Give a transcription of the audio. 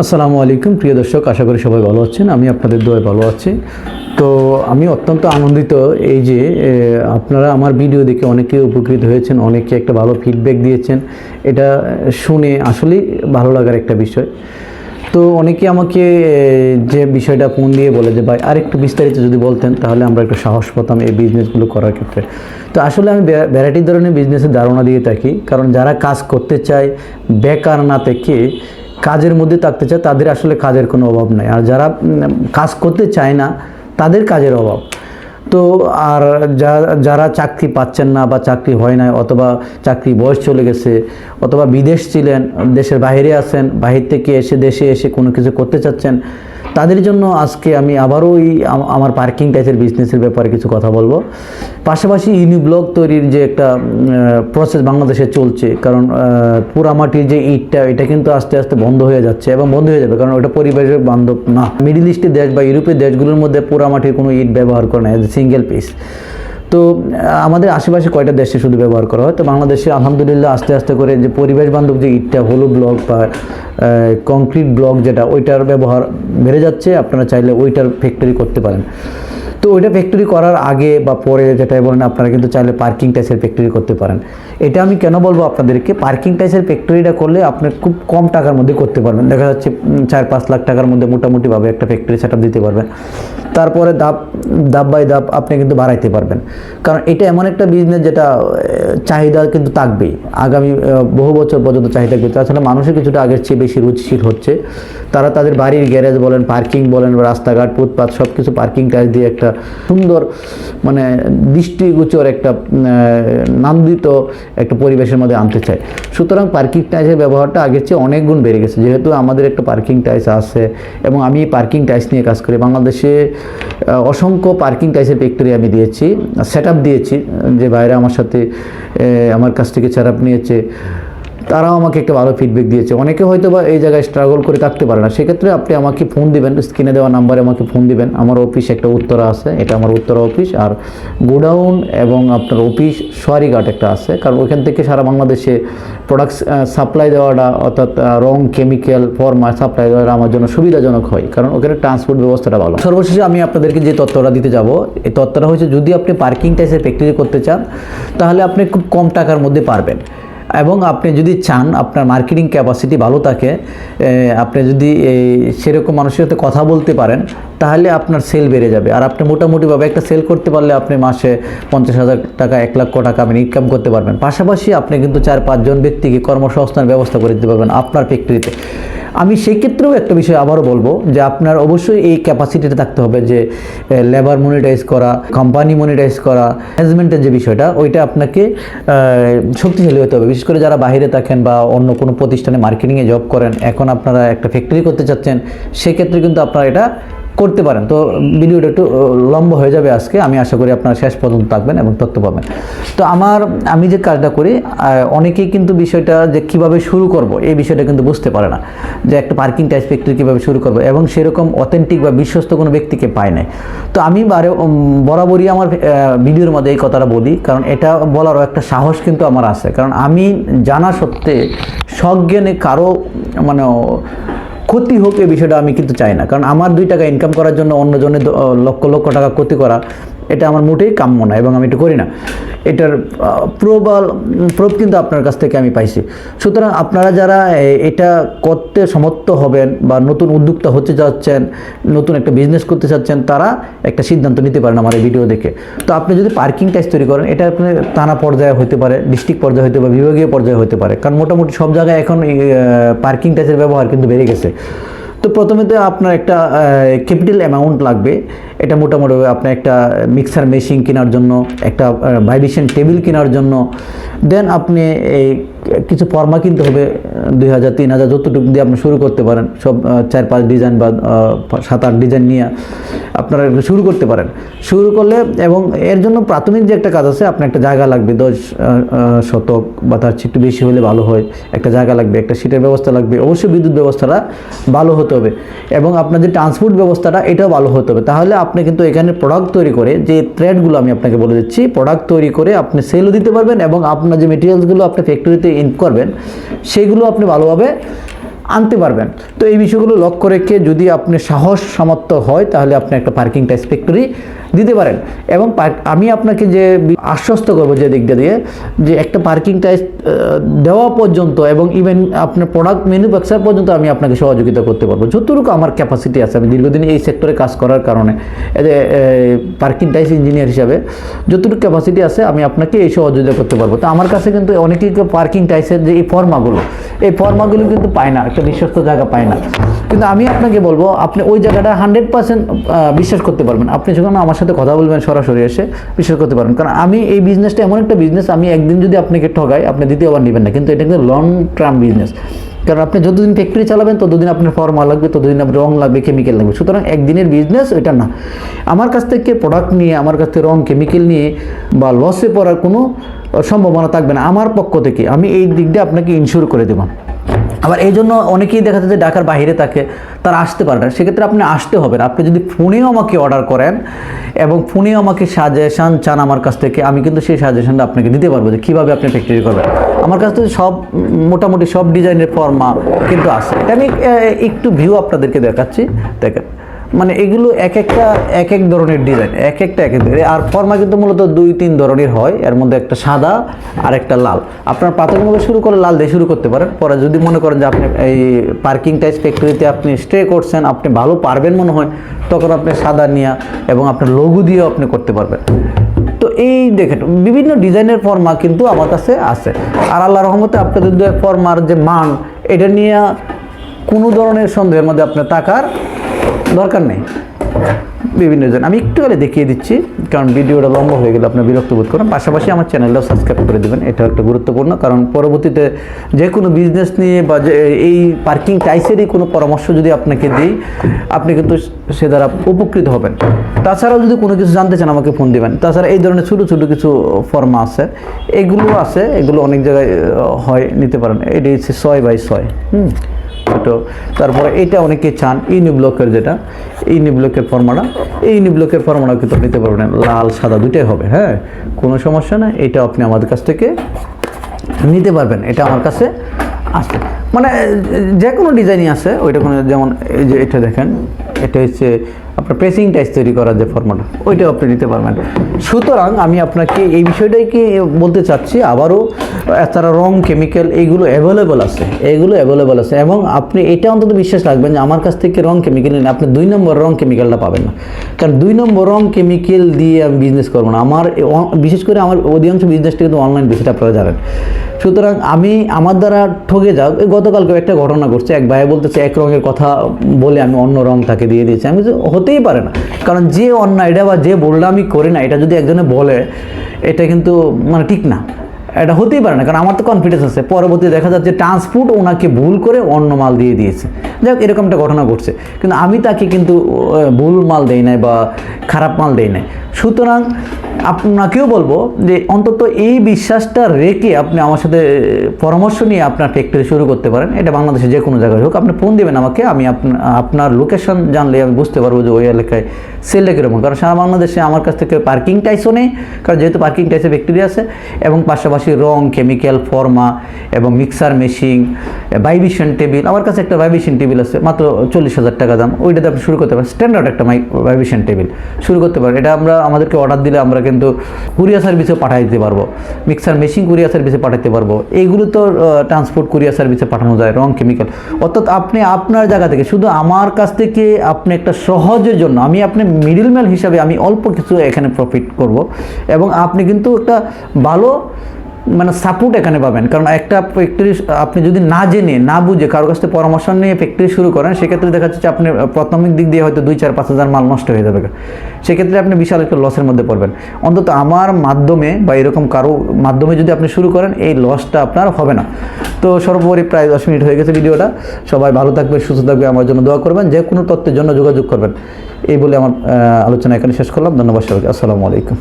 আসসালামু আলাইকুম। প্রিয় দর্শক, আশা করি সবাই ভালো আছেন। আমি আপনাদের দোয়ায় ভালো আছি। তো আমি অত্যন্ত আনন্দিত এই যে আপনারা আমার ভিডিও দেখে অনেকে উপকৃত হয়েছেন, অনেকে একটা ভালো ফিডব্যাক দিয়েছেন। এটা শুনে আসলেই ভালো লাগার একটা বিষয়। তো অনেকে আমাকে যে বিষয়টা ফোন দিয়ে বলে যে, ভাই আর একটু বিস্তারিত যদি বলতেন, তাহলে আমরা একটু সাহস পেতাম এই বিজনেসগুলো করার ক্ষেত্রে। তো আসলে আমি ভ্যারাইটি ধরনের বিজনেসের ধারণা দিয়ে থাকি। কারণ যারা কাজ করতে চায়, বেকার না থেকে কাজের মধ্যে থাকতে চায়, তাদের আসলে কাজের কোনো অভাব নাই। আর যারা কাজ করতে চায় না, তাদের কাজের অভাব। তো আর যারা চাকরি পাচ্ছেন না বা চাকরি হয় না অথবা চাকরি বয়স চলে গেছে, অথবা বিদেশ ছিলেন, দেশের বাইরে আছেন, বাহির থেকে এসে, দেশে এসে কোনো কিছু করতে চাচ্ছেন তাদের জন্য আজকে আমি আবারও এই আমার পার্কিং টাইপের বিজনেসের ব্যাপারে কিছু কথা বলব। পাশাপাশি ইউনি ব্লক তৈরির যে একটা প্রসেস বাংলাদেশে চলছে, কারণ পোড়ামাটির যে ইটটা, এটা কিন্তু আস্তে আস্তে বন্ধ হয়ে যাচ্ছে এবং বন্ধ হয়ে যাবে, কারণ ওটা পরিবেশের বান্ধব না। মিডিল ইস্টের দেশ বা ইউরোপের দেশগুলোর মধ্যে পোড়ামাটির কোনো ইট ব্যবহার করে না সিঙ্গেল পিস তো আমাদের আশেপাশে কয়টা দেশে শুধু ব্যবহার করা হয়? তো বাংলাদেশে আলহামদুলিল্লাহ আস্তে আস্তে করে যে পরিবেশ বান্ধব যে ইটটা হলু ব্লক বা কংক্রিট ব্লক যেটা, ওইটার ব্যবহার বেড়ে যাচ্ছে। আপনারা চাইলে ওইটার ফ্যাক্টরি করতে পারেন। তো ওইটা ফ্যাক্টরি করার আগে বা পরে যেটাই বলেন, আপনারা কিন্তু চাইলে পার্কিং টাইসের ফ্যাক্টরি করতে পারেন। এটা আমি কেন বলব আপনাদেরকে? পার্কিং টাইসের ফ্যাক্টরিটা করলে আপনি খুব কম টাকার মধ্যে করতে পারবেন। দেখা যাচ্ছে চার পাঁচ লাখ টাকার মধ্যে মোটামুটিভাবে একটা ফ্যাক্টরি সেট দিতে পারবেন। তারপরে ধাপ ধাপ বাই ধাপ আপনি কিন্তু বাড়াইতে পারবেন। কারণ এটা এমন একটা বিজনেস যেটা চাহিদা কিন্তু থাকবেই। আগামী বহু বছর পর্যন্ত চাহিদা থাকবে। তাছাড়া মানুষের কিছুটা আগের চেয়ে বেশি রুচিশীল হচ্ছে। তারা তাদের বাড়ির গ্যারেজ বলেন পার্কিং বলেন রাস্তাঘাট ফুটপাথ সব কিছু পার্কিং টাইস দিয়ে একটা সুন্দর মানে দৃষ্টিগোচর একটা নান্দিত একটা পরিবেশের মধ্যে আনতে চায়। সুতরাং পার্কিং টাইসের ব্যবহারটা আগের চেয়ে অনেক গুণ বেড়ে গেছে। যেহেতু আমাদের একটা পার্কিং টাইস আছে এবং আমি পার্কিং টাইস নিয়ে কাজ করি। বাংলাদেশে অসংখ্য পার্কিং টাইসের ফ্যাক্টরি আমি দিয়েছি সেট দিয়েছি, যে বাইরে আমার সাথে আমার কাছ থেকে সেট নিয়েছে। তারাও আমাকে একটা ভালো ফিডব্যাক দিয়েছে। অনেকে হয়তো বা এই জায়গায় স্ট্রাগল করে থাকতে পারে না। সেক্ষেত্রে আপনি আমাকে ফোন দিবেন স্ক্রিনে দেওয়া নাম্বারে আমাকে ফোন দিবেন। আমার অফিস একটা উত্তরা আছে, এটা আমার উত্তরা অফিস আর গোডাউন এবং আপনার অফিস সোয়ারিঘাট একটা আছে। কারণ ওইখান থেকে সারা বাংলাদেশে প্রোডাক্টস সাপ্লাই দেওয়াটা, অর্থাৎ রং কেমিক্যাল ফর্মা সাপ্লাই দেওয়াটা আমার জন্য সুবিধাজনক হয়। কারণ ওখানে ট্রান্সপোর্ট ব্যবস্থাটা ভালো। সর্বশেষে আমি আপনাদেরকে যে তথ্যটা দিতে যাব, এই তথ্যটা হচ্ছে যদি আপনি পার্কিং টাইসের ফ্যাক্টরি করতে চান, তাহলে আপনি খুব কম টাকার মধ্যে পারবেন। এবং আপনি যদি চান আপনার মার্কেটিং ক্যাপাসিটি ভালো থাকে আপনি যদি সেরকম মানুষের সাথে কথা বলতে পারেন, তাহলে আপনার সেল বেড়ে যাবে। আর আপনি মোটামুটিভাবে একটা সেল করতে পারলে আপনি মাসে পঞ্চাশ হাজার টাকা, এক লক্ষ টাকা আপনি ইনকাম করতে পারবেন। পাশাপাশি আপনি কিন্তু চার পাঁচজন ব্যক্তিকে কর্মসংস্থানের ব্যবস্থা করে দিতে পারবেন আপনার ফ্যাক্টরিতে আমি সেই ক্ষেত্রেও একটা বিষয় আবারও বলব যে আপনার অবশ্যই এই ক্যাপাসিটিটা থাকতে হবে যে লেবার মনিটাইজ করা কোম্পানি মনিটাইজ করা ম্যানেজমেন্টের যে বিষয়টা, ওইটা আপনাকে শক্তিশালী হতে হবে। বিশেষ করে যারা বাইরে থাকেন বা অন্য কোনো প্রতিষ্ঠানে মার্কেটিংয়ে জব করেন, এখন আপনারা একটা ফ্যাক্টরি করতে চাচ্ছেন, সেক্ষেত্রে কিন্তু আপনারা এটা করতে পারেন। তো ভিডিওটা একটু লম্বা হয়ে যাবে আজকে। আমি আশা করি আপনারা শেষ পর্যন্ত থাকবেন এবং তথ্য পাবেন। তো আমার, আমি যে কাজটা করি অনেকেই কিন্তু বিষয়টা যে কীভাবে শুরু করব, এই বিষয়টা কিন্তু বুঝতে পারে না। যে একটা পার্কিং টাইস ফ্যাক্টরি কীভাবে শুরু করব এবং সেরকম অথেন্টিক বা বিশ্বস্ত কোনো ব্যক্তিকে পায় নাই। তো আমি বারে বরাবরই আমার ভিডিওর মধ্যে এই কথাটা বলি, কারণ এটা বলারও একটা সাহস কিন্তু আমার আছে। কারণ আমি জানা সত্ত্বে সজ্ঞানে কারও মানে ক্ষতি হোক এই বিষয়টা আমি কিন্তু চাই না। কারণ আমার দুই টাকা ইনকাম করার জন্য অন্যজনের লক্ষ লক্ষ টাকা ক্ষতি করা এটা আমার মোটেই কাম্য না এবং আমি এটা করি না। এটার প্রবল প্রুফ কিন্তু আপনার কাছ থেকে আমি পাইছি। সুতরাং আপনারা যারা এটা করতে সমর্থ হবেন বা নতুন উদ্যোক্তা হতে চাচ্ছেন নতুন একটা বিজনেস করতে চাচ্ছেন তারা একটা সিদ্ধান্ত নিতে পারেন আমার এই ভিডিও দেখে। তো আপনি যদি পার্কিং টাইস তৈরি করেন, এটা আপনি থানা পর্যায়ে হতে পারে ডিস্ট্রিক্ট পর্যায়ে হতে পারে, বিভাগীয় পর্যায়ে হতে পারে। কারণ মোটামুটি সব জায়গায় এখন পার্কিং টাইসের ব্যবহার কিন্তু বেড়ে গেছে। তো প্রথমে তো আপনার একটা ক্যাপিটাল অ্যামাউন্ট লাগবে। এটা মোটামুটি আপনার একটা মিক্সার মেশিন কেনার জন্য, একটা ভাইব্রেশন টেবিল কেনার জন্য। দেন আপনি এই কিছু ফর্মা কিনতে হবে, দুই হাজার, তিন হাজার, যতটুকু দিয়ে আপনি শুরু করতে পারেন। সব চার, পাঁচ ডিজাইন বা সাত, আট ডিজাইন নিয়ে। আপনারা শুরু করতে পারেন। শুরু করলে এবং এর জন্য প্রাথমিক যে একটা কাজ আছে, আপনার একটা জায়গা লাগবে, দশ শতক বা তার একটু বেশি হলে ভালো হয়, একটা জায়গা লাগবে, একটা সিটের ব্যবস্থা লাগবে, অবশ্যই বিদ্যুৎ ব্যবস্থাটা ভালো হতে হবে। এবং আপনার যে ট্রান্সপোর্ট ব্যবস্থাটা, এটাও ভালো হতে হবে। তাহলে আপনি কিন্তু এখানে প্রোডাক্ট তৈরি করে, যে থ্রেডগুলো আমি আপনাকে বলে দিচ্ছি প্রোডাক্ট তৈরি করে আপনি সেলও দিতে পারবেন এবং আপনার যে মেটেরিয়ালসগুলো আপনি ফ্যাক্টরিতে ইন করবেন, সেগুলো আপনি ভালোভাবে আনতে পারবেন। তো এই বিষয়গুলো লক্ষ্য রেখে যদি আপনি সাহস, সামর্থ্য হয়, তাহলে আপনি একটা পার্কিং টাইস ফ্যাক্টরি দিতে পারেন। এবং আমি আপনাকে যে আশ্বস্ত করব যে দিকটা দিয়ে যে একটা পার্কিং টাইস দেওয়া পর্যন্ত এবং ইভেন আপনার প্রোডাক্ট ম্যানুফ্যাকচার পর্যন্ত আমি আপনাকে সহযোগিতা করতে পারব। যতটুকু আমার ক্যাপাসিটি আছে, আমি দীর্ঘদিন এই সেক্টরে কাজ করার কারণে পার্কিং টাইস ইঞ্জিনিয়ার হিসাবে, যতটুকু ক্যাপাসিটি আছে, আমি আপনাকে এই সহযোগিতা করতে পারব। তো আমার কাছে কিন্তু অনেকেই পার্কিং টাইসের যে এই ফর্মাগুলো এই ফর্মাগুলো কিন্তু পায় না, একটা বিশ্বস্ত জায়গা পায় না। কিন্তু আমি আপনাকে বলব, আপনি ওই জায়গাটা হান্ড্রেড পার্সেন্ট বিশ্বাস করতে পারবেন। আপনি যখন আমার সাথে কথা বলবেন, সরাসরি এসে বিশ্বাস করতে পারবেন। কারণ আমি এই বিজনেসটা এমন একটা বিজনেস আমি একদিন যদি আপনাকে ঠগাই, আপনি দ্বিতীয়বার নেবেন না। কিন্তু এটা কিন্তু লং টার্ম বিজনেস কারণ আপনি যতদিন ফ্যাক্টরি চালাবেন, ততদিন আপনার ফর্মা লাগবে, ততদিন আপনার রং লাগবে কেমিক্যাল লাগবে। সুতরাং একদিনের বিজনেস এটা না। আমার কাছ থেকে প্রোডাক্ট নিয়ে, আমার কাছ থেকে রং কেমিক্যাল নিয়ে বা লসে পড়ার কোনো সম্ভাবনা থাকবে না। আমার পক্ষ থেকে আমি এই দিক দিয়ে আপনাকে ইনশিওর করে দেবো। আবার এই জন্য অনেকেই দেখা যাচ্ছে ঢাকার বাইরে থাকে, তারা আসতে পারে না। সেক্ষেত্রে আপনি আসতে হবে না। আপনি যদি ফোনেও আমাকে অর্ডার করেন এবং ফোনেও আমাকে সাজেশান চান আমার কাছ থেকে, আমি কিন্তু সেই সাজেশানটা আপনাকে দিতে পারব যে কীভাবে আপনি ফ্যাক্টরি করবেন। আমার কাছ থেকে সব, মোটামুটি সব ডিজাইনের ফর্মা কিন্তু এটা আমি একটু ভিউ আপনাদেরকে দেখাচ্ছি। দেখেন। মানে এগুলো এক একটা, এক এক ধরনের ডিজাইন এক একটা, এক এক। আর ফর্মা কিন্তু মূলত দুই, তিন ধরনের হয়। এর মধ্যে একটা সাদা, আর একটা লাল। আপনার প্রাথমিকভাবে শুরু করে লাল দিয়ে শুরু করতে পারেন। পরে যদি মনে করেন যে আপনি এই পার্কিং টাইস ফ্যাক্টরিতে আপনি স্টে করছেন, আপনি ভালো পারবেন মনে হয়, তখন আপনি সাদা নিয়া এবং আপনার লঘু দিয়েও আপনি করতে পারবেন। তো এই দেখেন, বিভিন্ন ডিজাইনের ফর্মা কিন্তু আমার কাছে আছে। আর আল্লাহ রহমতে আপনাদের ফর্মার যে মান, এটা নিয়ে কোনো ধরনের সন্দেহের মধ্যে আপনার টাকার দরকার নেই। বিভিন্ন জন আমি একটু হলে দেখিয়ে দিচ্ছি, কারণ ভিডিওটা লম্বা হয়ে গেলে আপনার বিরক্ত বোধ করেন। পাশাপাশি আমার চ্যানেলটাও সাবস্ক্রাইব করে দেবেন এটা একটা গুরুত্বপূর্ণ, কারণ পরবর্তীতে যে কোনো বিজনেস নিয়ে বা এই পার্কিং টাইসেরই কোনো পরামর্শ যদি আপনাকে দিই, আপনি কিন্তু সে দ্বারা উপকৃত হবেন। তাছাড়াও যদি কোনো কিছু জানতে চান, আমাকে ফোন দিবেন। তাছাড়া এই ধরনের ছোটো ছোটো কিছু ফর্মা আছে। এগুলো আছে, এগুলো অনেক জায়গায় হয়, নিতে পারেন। এটি হচ্ছে ছয় বাই ছয়। হুম। ছোটো। তারপরে এটা অনেকে চান ইউনি ব্লকের যেটা ইউনি ব্লকের ফর্মাটা এই ইউনি ব্লকের ফর্মাটা কিন্তু নিতে পারবেন। লাল, সাদা দুইটাই হবে হ্যাঁ? কোনো সমস্যা না এটা আপনি আমাদের কাছ থেকে নিতে পারবেন। এটা আমার কাছে আছে। মানে যে কোনো ডিজাইনই আছে, ওইটা কোনো যেমন এই যে এটা দেখেন, এটা হচ্ছে আপনার প্রেসিং টাইস তৈরি করার যে ফর্মাটা ওইটাও আপনি নিতে পারবেন। সুতরাং আমি আপনাকে এই বিষয়টাই কি বলতে চাচ্ছি, আবারও তারা রং কেমিক্যাল এইগুলো অ্যাভেলেবল আছে। এইগুলো অ্যাভেলেবল আছে। এবং আপনি এটা অন্তত বিশ্বাস রাখবেন যে আমার কাছ থেকে রং কেমিক্যাল নিন। আপনি দুই নম্বর রং কেমিক্যালটা পাবেন না। কারণ দুই নম্বর রং কেমিক্যাল দিয়ে আমি বিজনেস করব না। আমার বিশেষ করে আমার অধিকাংশ বিজনেসটা কিন্তু অনলাইন বেশিটা আপনারা জানেন। সুতরাং আমি, আমার দ্বারা ঠকে যাও গতকালকে একটা ঘটনা ঘটছে। এক ভাই বলতেছে, এক রঙের কথা বলে আমি অন্য রং তাকে দিয়ে দিয়েছি। আমি হতেই পারে না। কারণ যে অন্যায়টা বা যে বললাম আমি করি না, এটা যদি একজনে বলে, এটা কিন্তু মানে ঠিক না। এটা হতেই পারে না, কারণ আমার তো কনফিডেন্স আছে। পরবর্তী দেখা যাচ্ছে ট্রান্সপোর্ট ওনাকে ভুল করে অন্য মাল দিয়ে দিয়েছে। যাই হোক এরকম একটা ঘটনা ঘটছে। কিন্তু আমি তাকে কিন্তু ভুল মাল দেই নাই বা খারাপ মাল দেই নাই। সুতরাং আপনাকেও বলব যে অন্তত এই বিশ্বাসটা রেখে আপনি আমার সাথে পরামর্শ নিয়ে আপনার ফ্যাক্টরি শুরু করতে পারেন। এটা বাংলাদেশে যে কোনো জায়গায় হোক। আপনি ফোন দেবেন আমাকে, আমি আপনার লোকেশন জানলে আমি বুঝতে পারব যে ওই এলাকায় সেলটা কীরকম। কারণ সারা বাংলাদেশে আমার কাছ থেকে পার্কিং টাইসও নেই, কারণ যেহেতু পার্কিং টাইসে ফ্যাক্টরি আছে, এবং পাশাপাশি রং কেমিক্যাল ফর্মা এবং মিক্সার মেশিন ভাইব্রেশন টেবিল আমার কাছে একটা ভাইব্রেশন টেবিল আছে, মাত্র চল্লিশ হাজার টাকা দাম। ওইটাতে আপনি শুরু করতে পারেন। স্ট্যান্ডার্ড একটা মাই ভাইব্রেশন টেবিল শুরু করতে পারেন। এটা আমরা, আমাদেরকে অর্ডার দিলে আমরা কিন্তু কুরিয়া সার্ভিসে পাঠাই দিতে পারব। মিক্সার মেশিন কুরিয়ার সার্ভিসে পাঠাতে পারব। এইগুলো তো ট্রান্সপোর্ট কুরিয়ার সার্ভিসে পাঠানো যায় রং কেমিক্যাল অর্থাৎ আপনি আপনার জায়গা থেকে, শুধু আমার কাছ থেকে আপনি একটা সহজের জন্য, আমি আপনি মিডিলম্যান হিসাবে আমি অল্প কিছু এখানে প্রফিট করব। এবং আপনি কিন্তু একটা ভালো মানে সাপোর্ট এখানে পাবেন। কারণ একটা ফ্যাক্টরি আপনি যদি না জেনে, না বুঝে কারোর কাছ থেকে পরামর্শ নিয়ে ফ্যাক্টরি শুরু করেন, সেক্ষেত্রে দেখা যাচ্ছে আপনি প্রাথমিক দিক দিয়ে হয়তো দুই চার পাঁচ হাজার মাল নষ্ট হয়ে যাবে। সেক্ষেত্রে আপনি বিশাল একটা লসের মধ্যে পড়বেন। অন্তত আমার মাধ্যমে বা এরকম কারও মাধ্যমে যদি আপনি শুরু করেন, এই লসটা আপনার হবে না। তো সর্বোপরি প্রায় দশ মিনিট হয়ে গেছে ভিডিওটা। সবাই ভালো থাকবে সুস্থ থাকবে আমার জন্য দোয়া করবেন। যে কোনো তথ্যের জন্য যোগাযোগ করবেন। এই বলে আমার আলোচনা এখানে শেষ করলাম। ধন্যবাদ সবাইকে। আসসালামু আলাইকুম।